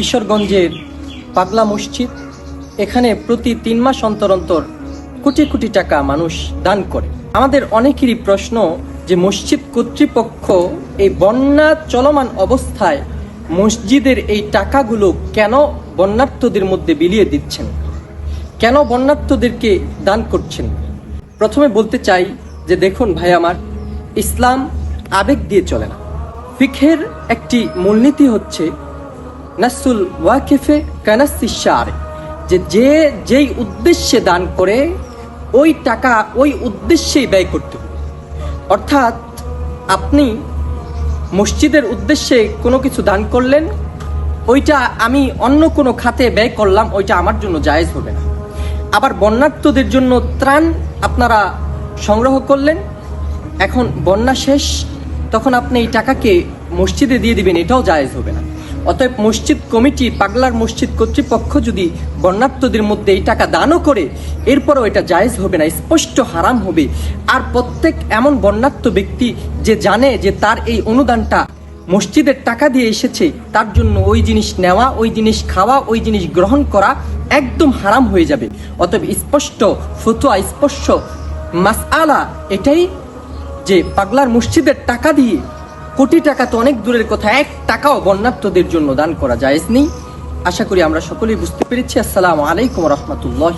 কিশোরগঞ্জের পাগলা মসজিদ, এখানে প্রতি তিন মাস অন্তর অন্তর কোটি কোটি টাকা মানুষ দান করে। আমাদের অনেকেরই প্রশ্ন যে মসজিদ কর্তৃপক্ষ এই বন্যা চলমান অবস্থায় মসজিদের এই টাকাগুলো কেন বন্যার্থদের মধ্যে বিলিয়ে দিচ্ছেন? কেন বন্যার্থদেরকে দান করছেন? প্রথমে বলতে চাই যে দেখুন ভাই আমার, ইসলাম আবেগ দিয়ে চলে না। ফিখের একটি মূলনীতি হচ্ছে নাসুল ওয়াকিফে কানাসিসার যে যে যেই উদ্দেশ্যে দান করে, ওই টাকা, ওই উদ্দেশ্যেই ব্যয় করতে হবে। অর্থাৎ আপনি মসজিদের উদ্দেশ্যে কোনো কিছু দান করলেন, ওইটা আমি অন্য কোনো খাতে ব্যয় করলাম, ওইটা আমার জন্য জায়েজ হবে না। আবার বন্যার্থদের জন্য ত্রাণ আপনারা সংগ্রহ করলেন, এখন বন্যা শেষ, তখন আপনি এই টাকাকে মসজিদে দিয়ে দিবেন, এটাও জায়েজ হবে না। অতএব মসজিদ কমিটি, পাগলার মসজিদ কর্তৃপক্ষ যদি বন্যার্থদের মধ্যে এই টাকা দানও করে, এরপরও এটা জায়েজ হবে না, স্পষ্ট হারাম হবে। আর প্রত্যেক এমন বন্যার্থ ব্যক্তি যে জানে যে তার এই অনুদানটা মসজিদের টাকা দিয়ে এসেছে, তার জন্য ওই জিনিস নেওয়া, ওই জিনিস খাওয়া, ওই জিনিস গ্রহণ করা একদম হারাম হয়ে যাবে। অতএব স্পষ্ট ফতুয়া, স্পষ্ট মাস আলা এটাই যে পাগলার মসজিদের টাকা দিয়ে কোটি টাকা তো অনেক দূরের কথা, এক টাকাও বন্যার্থদের জন্য দান করা জায়েজ নেই আশা করি আমরা সকলেই বুঝতে পেরেছি। আসসালামু আলাইকুম রহমতুল্লাহ